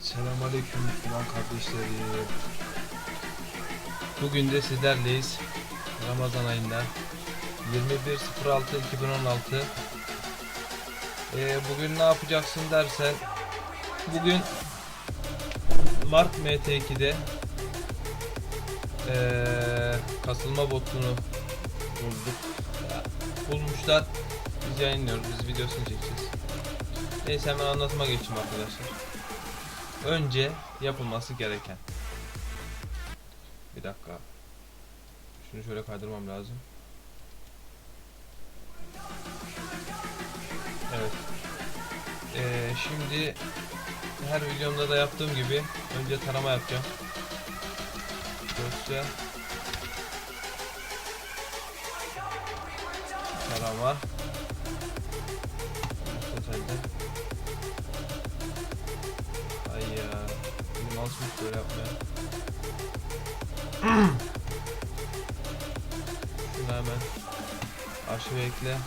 Selamünaleyküm Müslüman kardeşlerim. Bugün de sizlerleyiz. Ramazan ayında 21.06.2016 ee, Bugün ne yapacaksın dersen Bugün Mart MT2'de ee, kasılma botunu bulduk. Ya, Bulmuşlar. Biz yayınlıyoruz. Biz videosunu çekeceğiz. Neyse hemen anlatıma geçeyim arkadaşlar. Önce yapılması gereken. Bir dakika. Şunu şöyle kaydırmam lazım. Evet. Ee, şimdi her videomda da yaptığım gibi önce tarama yapacağım. Dosya. Tarama. Totalde. Alışmış böyle yapmaya. Şunu hemen arşive ekle.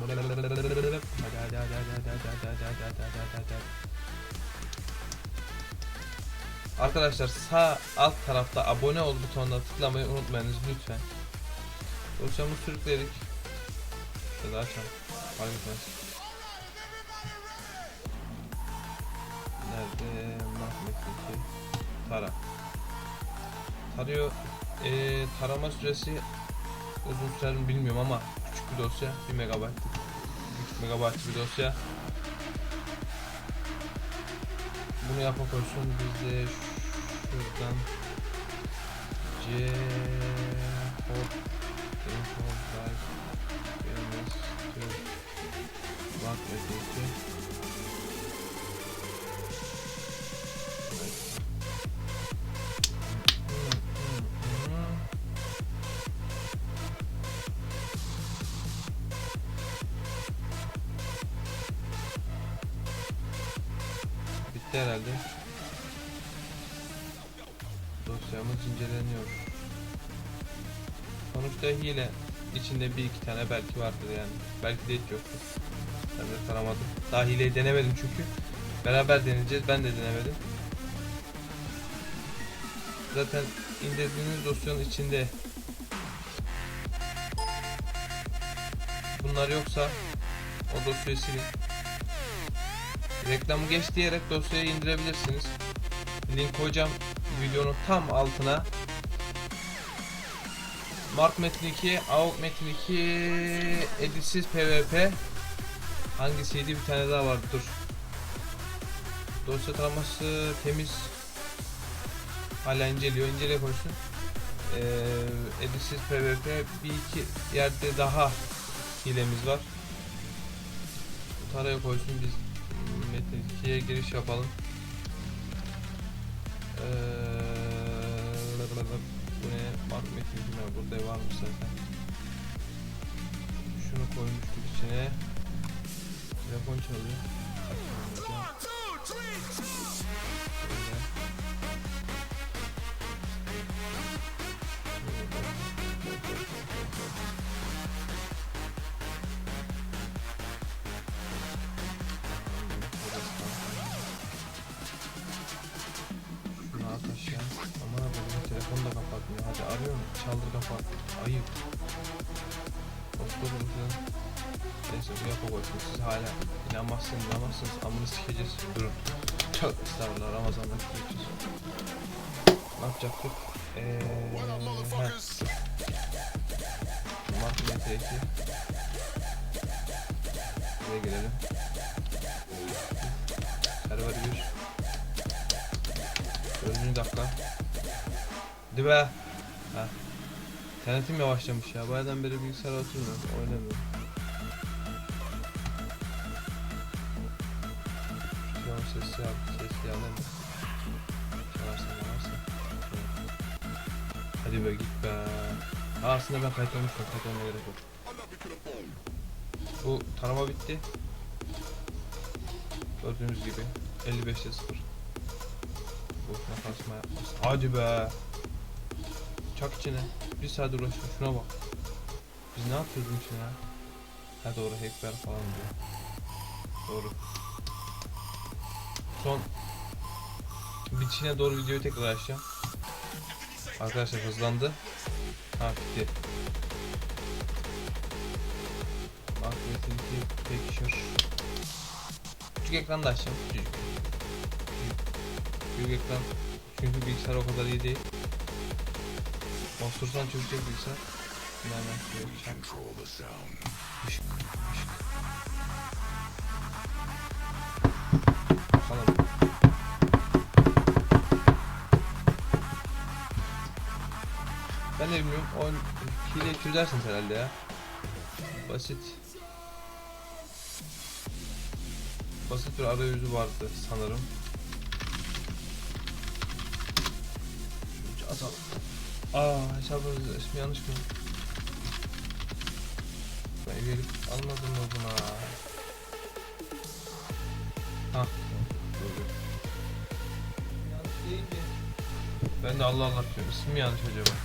Hadi hadi hadi hadi hadi hadi hadi hadi hadi hadi hadi hadi hadi. Arkadaşlar sağ alt tarafta abone ol butonuna tıklamayı unutmayınız lütfen. Dosyamızı sürükledik. Da açalım. Fark tara. Tarıyor. Ee, tarama süresi uzun sürer mi bilmiyorum ama küçük bir dosya 1 megabayt. 1 megabayt bir dosya. Bunu yapak olsun biz de şuradan C hop bak öteki Bitti herhalde. Dosyamız inceleniyor. Sonuçta hile içinde bir iki tane belki vardır yani. Belki de hiç yoktur. Ben de taramadım. Daha hileyi denemedim çünkü. Beraber deneyeceğiz. Ben de denemedim. Zaten indirdiğiniz dosyanın içinde bunlar yoksa o dosyayı silin. Reklamı geç diyerek dosyayı indirebilirsiniz. Link koyacağım videonun tam altına. Mark Metin 2, AUK Metin 2, editsiz PvP. Hangisiydi bir tane daha vardı dur. Dosya taraması temiz. Hala inceliyor, incele koysun. Ee, editsiz PvP bir iki yerde daha hilemiz var. Taraya koysun biz Metin 2'ye giriş yapalım. Ee, bu ne? Mark Metin 2 mi? Burada varmış zaten. Şunu koymuştuk içine. Telefon çalıyor. Hadi arıyorum. Çaldır kapat. Ayıp. Oturun sen. Neyse bu koysun. Siz hala inanmazsınız inanmazsınız. Amını sikeceğiz. Durun. Çok estağfurullah. Ramazan'da geçeceğiz. Ne yapacaktık? Eee... heh. Mart MT2 Buraya gelelim. Server 1 Dördüncü dakika. Hadi be. Ha. İnternetim yavaşlamış ya. Bayağıdan beri bilgisayara oturmuyorum. Oynamıyorum. Şu an sesli yap. Yandan mı? Çalarsan çalarsan. Hadi be git be. Aa, aslında ben kayıtlamıştım. Kayıtlamaya gerek yok. Bu tarama bitti. Gördüğünüz gibi 55'te 0. Boşuna kasma yapmasın. Hadi be. Çak içine. Bir saat uğraşma şuna bak. Biz ne yapıyoruz bunun içine ya? Ha doğru hackler falan diyor. Doğru. son bitişine doğru videoyu tekrar açacağım. Arkadaşlar hızlandı. Ha bitti. Metin Picture. Küçük ekran da açacağım. Küçük. Büyük ekran. Çünkü bilgisayar o kadar iyi değil. Otursan çökecek bilgisayar. Nereden çak. Işık. Işık. Bakalım. Ben de bilmiyorum. Oyun hile çözersiniz herhalde ya. Basit. Basit bir arayüzü vardı sanırım. Şöyle atalım. Aa hesabınızda ismi yanlış mı? Ben üyelik almadım o buna. Ki. Ben de Allah Allah diyorum. İsmi mi yanlış acaba?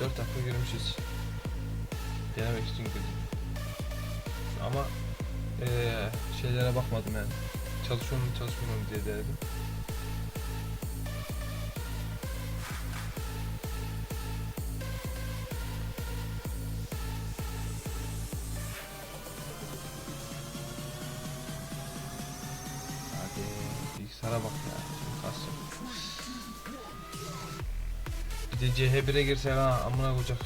4 dakika girmişiz. Denemek için girdim. Ama eee şeylere bakmadım yani. Çalışıyor mu çalışmıyor mu diye denedim. Bilgisayara bak ya. Kasacak. Bir de CH1'e girsek ha amına koyacak.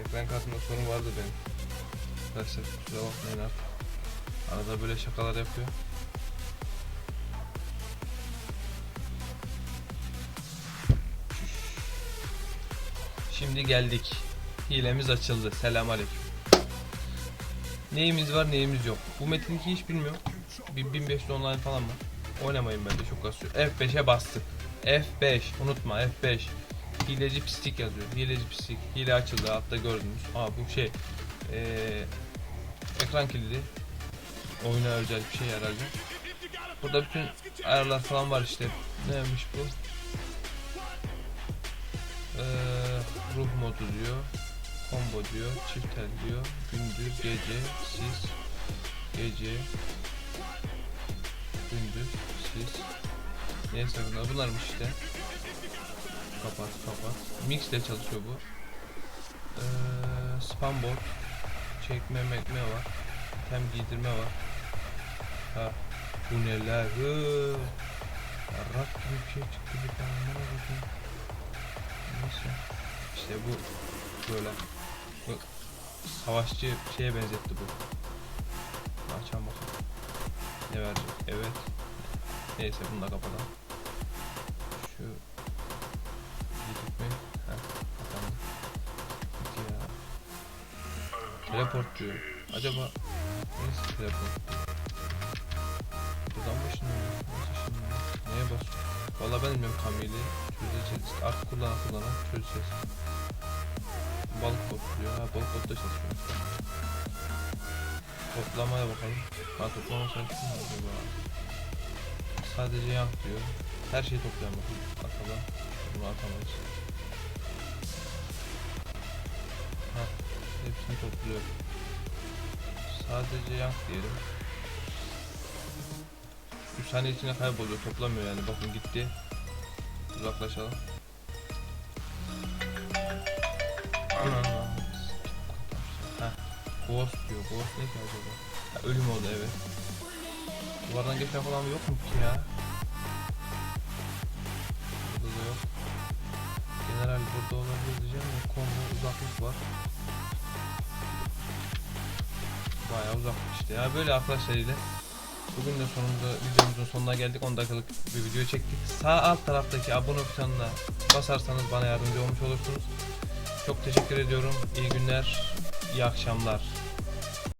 Ekran kartında sorun vardı benim. Arkadaşlar kusura bakmayın artık. Arada böyle şakalar yapıyor. Şimdi geldik. Hilemiz açıldı. Selamünaleyküm. Neyimiz var neyimiz yok. Bu Metin 2 hiç bilmiyorum. Bir 1500 online falan mı? Oynamayın bence çok kasıyor. F5'e bastık. F5 unutma F5. Hileci pislik yazıyor. Hileci pislik. Hile açıldı altta gördünüz. Aa bu şey. Ee, ekran kilidi. Oyuna özel bir şey herhalde. Burada bütün ayarlar falan var işte. Neymiş bu? Ee, ruh modu diyor. Combo diyor. Çiftel diyor. Gündüz, gece, sis, gece, gündüz, sis. Neyse bunlar bunlarmış işte. Kapat kapat. Mix ile çalışıyor bu. Ee, spam bot. Çekme mekme var. Tem giydirme var. Ha. Bu neler? Rak bir şey çıktı bir tane. Neyse. İşte bu böyle. Bu savaşçı şeye benzetti bu. Verecek? Evet. Neyse bunu da kapatalım. Şu Yedik mi? Kapandı. Gitti ya. Teleport diyor. Acaba neyse teleport. Buradan mı şimdi? Nasıl şimdi? Neye bas? Valla ben bilmiyorum Kamil'i. Çözeceğiz. Artık kullanan kullanan çözeceğiz. Balık topluyor. Ha balık çalışıyor. Toplamaya bakalım. Ha toplama sayısı mı acaba? Sadece yank diyor. Her şeyi toplayalım bakalım. Atalım. Bunu atamayız. Ha, hepsini topluyor. Sadece yank diyelim. 3 saniye içinde kayboluyor. Toplamıyor yani. Bakın gitti. Uzaklaşalım. Ghost diyor. Ghost ne ki acaba? Ha, ölüm oldu evet. Duvardan geçen falan yok mu ki ya? Burada da yok. General burada olabilir diyeceğim de combo uzaklık var. Bayağı uzaklık işte ya böyle arkadaşlar ile. Bugün de sonunda videomuzun sonuna geldik 10 dakikalık bir video çektik. Sağ alt taraftaki abone butonuna basarsanız bana yardımcı olmuş olursunuz. Çok teşekkür ediyorum. İyi günler, iyi akşamlar.